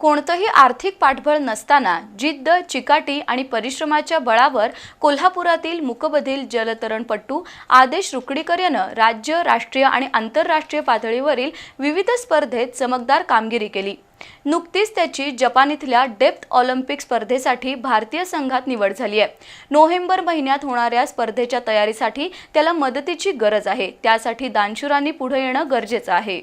कोणतंही आर्थिक पाठबळ नसताना जिद्द चिकाटी आणि परिश्रमाच्या बळावर कोल्हापुरातील मुकबधील जलतरणपट्टू आदेश रुकडीकर यानं राज्य राष्ट्रीय आणि आंतरराष्ट्रीय पातळीवरील विविध स्पर्धेत चमकदार कामगिरी केली. नुकतीच त्याची जपान इथल्या डेप्थ ऑलिम्पिक स्पर्धेसाठी भारतीय संघात निवड झाली आहे. नोव्हेंबर महिन्यात होणाऱ्या स्पर्धेच्या तयारीसाठी त्याला मदतीची गरज आहे. त्यासाठी दानशुरांनी पुढे येणं गरजेचं आहे.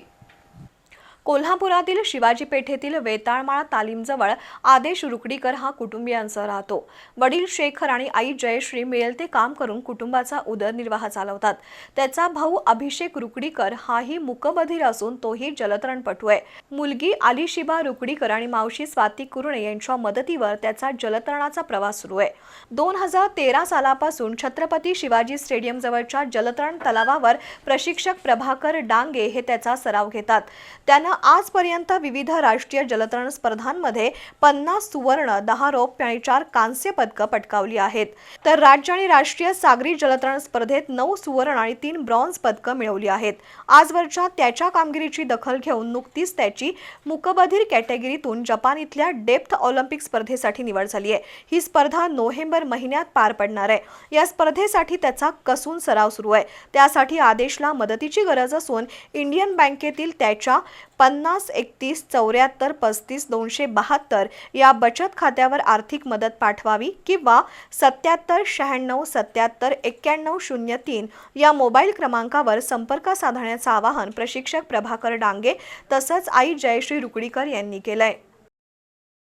कोल्हापुरातील शिवाजी पेठेतील वेताळमाळा तालीमजवळ आदेश रुकडीकर हा कुटुंबियांसह राहतो. वडील शेखर आणि आई जयश्री मिळेल ते काम करून कुटुंबाचा उदरनिर्वाह चालवतात. त्याचा भाऊ अभिषेक रुकडीकर हाही मुकबधीर असून तोही जलतरणपटू आहे. मुलगी आलिशिबा रुकडीकर आणि मावशी स्वाती कुरणे यांच्या मदतीवर त्याचा जलतरणाचा प्रवास सुरू आहे. दोन हजार तेरा सालापासून छत्रपती शिवाजी स्टेडियम जवळच्या जलतरण तलावावर प्रशिक्षक प्रभाकर डांगे हे त्याचा सराव घेतात. त्यानं आजपर्यंत विविध राष्ट्रीय जलतरण स्पर्धांमध्ये पन्नास सुवर्ण दहा रौप्य आणि चार कांस्य पदकं पटकावली आहेत. तर राज्य आणि राष्ट्रीय सागरी जलतरण स्पर्धेत नऊ सुवर्ण आणि तीन ब्रॉन्झ पदकं मिळवली आहेत. आजवरच्या त्याच्या कामगिरीची दखल घेऊन नुकतीच त्याची मुकबधीर कॅटेगरीतून जपान इथल्या डेप्थ ऑलिम्पिक स्पर्धेसाठी निवड झाली आहे. ही स्पर्धा नोव्हेंबर महिन्यात पार पडणार आहे. या स्पर्धेसाठी त्याचा कसून सराव सुरू आहे. त्यासाठी आदेशला मदतीची गरज असून इंडियन बँकेतील त्याच्या पन्नास एकतीस चौऱ्याहत्तर पस्तीस दोनशे बहात्तर या बचत खात्यावर आर्थिक मदत पाठवावी किंवा सत्याहत्तर शहाण्णव सत्याहत्तर एक्क्याण्णव शून्य तीन या मोबाईल क्रमांकावर संपर्क साधण्याचं आवाहन प्रशिक्षक प्रभाकर डांगे तसंच आई जयश्री रुकडीकर यांनी केलंय.